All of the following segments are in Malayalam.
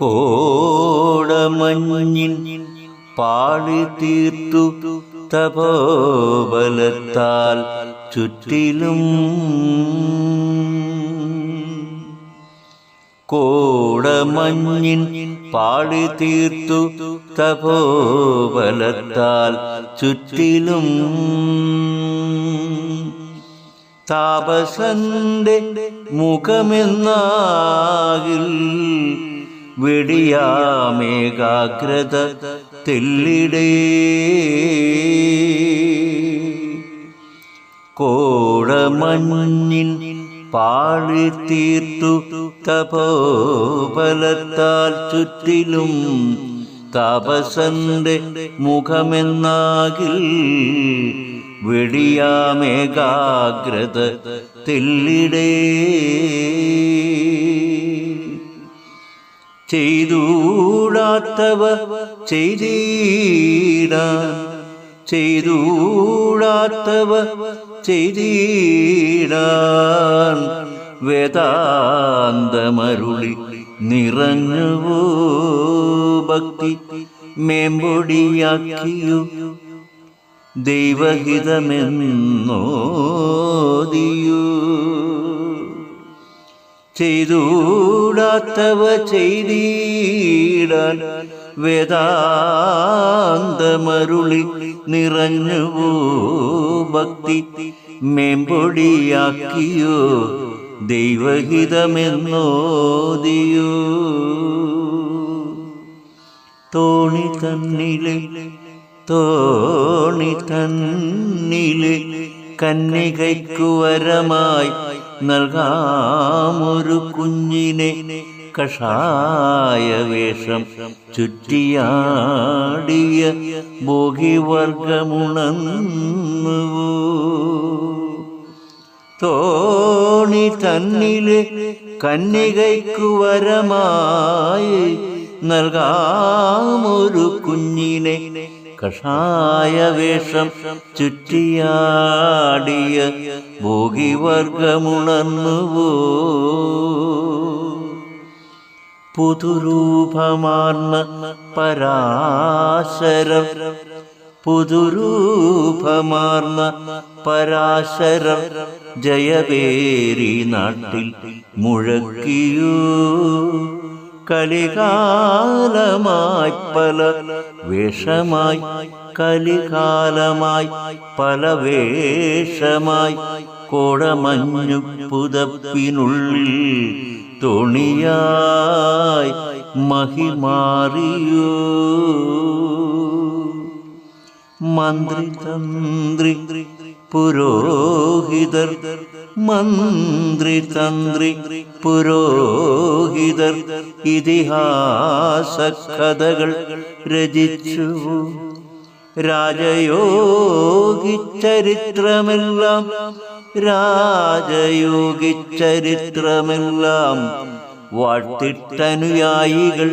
കോടമഞ്ഞിൻ പാടി തീർത്തു തപോബലത്താൽ ചുറ്റിലും. കോടമഞ്ഞിൻ പാടി തീർത്തു തപോബലത്താൽ ചുറ്റിലും. താപസന്റെ മുഖമെന്നാകിൽ വെടിയാമേകാഗ്രത തെല്ലിടേ. കോടമഞ്ഞിൻ പാളി തീർത്തു തപോബലത്താൽ ചുറ്റിലും തപസന്റെ മുഖമെന്നാകിൽ വെടിയാമേകാഗ്രത തെല്ലിടേ. ചെയ്തൂടാത്തവ ചെയ്തീടാൻ ചെയ്തൂടാത്തവ ചെയ്തീടാൻ വേദാന്തമരുളി നിറഞ്ഞുവോ ഭക്തി മേമ്പൊടിയാക്കിയു. ദൈവഹിതമെന്നോദിയൂ ചെയ്തൂടാത്തവ ചെയ്തീടാൻ വേദാന്തമരുളി നിറഞ്ഞുവോ ഭക്തി മേമ്പൊടിയാക്കിയോ ദൈവഹിതമെന്നോദിയോ തോണി തന്നിലെ തോണി തന്നിലെ കന്നികൈക്കു വരമായി നൽകാമൊരു കുഞ്ഞിനെ കഷായ വേഷം ചുറ്റിയാടിയ ഭോഗിവർഗമുണന്നുവോ തോണി തന്നിലെ കന്നികൈക്കു വരമായി നൽകാമൊരു കുഞ്ഞിനെ കഷായ വേഷം ചുറ്റിയാടിയ ഭോഗിവർഗമുണർന്നുവോ? പുതുരൂപമാർന്ന പരാശരം പുതുരൂപമാർന്ന പരാശരം ജയവേരി നാട്ടിൽ മുഴക്കിയൂ? കലികാലമായി പല വേഷമായി കലികാലമായി പല വേഷമായി കോടമഞ്ഞു പുതപ്പിനുള്ളിൽ തുണിയായി മഹിമാറിയോ. മന്ത്രി തന്ത്രി പുരോഹിതർ മന്ത്രി തന്ത്രി പുരോഹിതർ ഇതിഹാസ കഥകൾ രചിച്ചു. രാജയോഗി ചരിത്രമെല്ലാം രാജയോഗി ചരിത്രമെല്ലാം വാഴ്ത്തിട്ടനുയായികൾ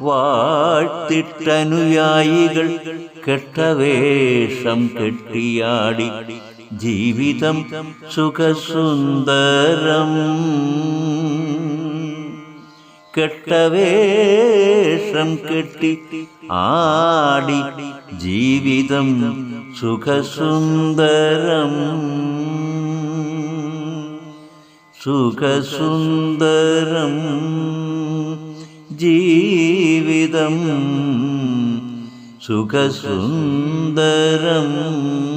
വാഴ്ത്തിട്ടനുയായികൾ കെട്ടവേഷം കെട്ടിയാടി. ജീവിതം സുഖസുന്ദരം. കെട്ടവേഷം കെട്ടി ആടി ജീവിതം സുഖസുന്ദരം. സുഖസുന്ദരം ജീവിതം സുഖസുന്ദരം.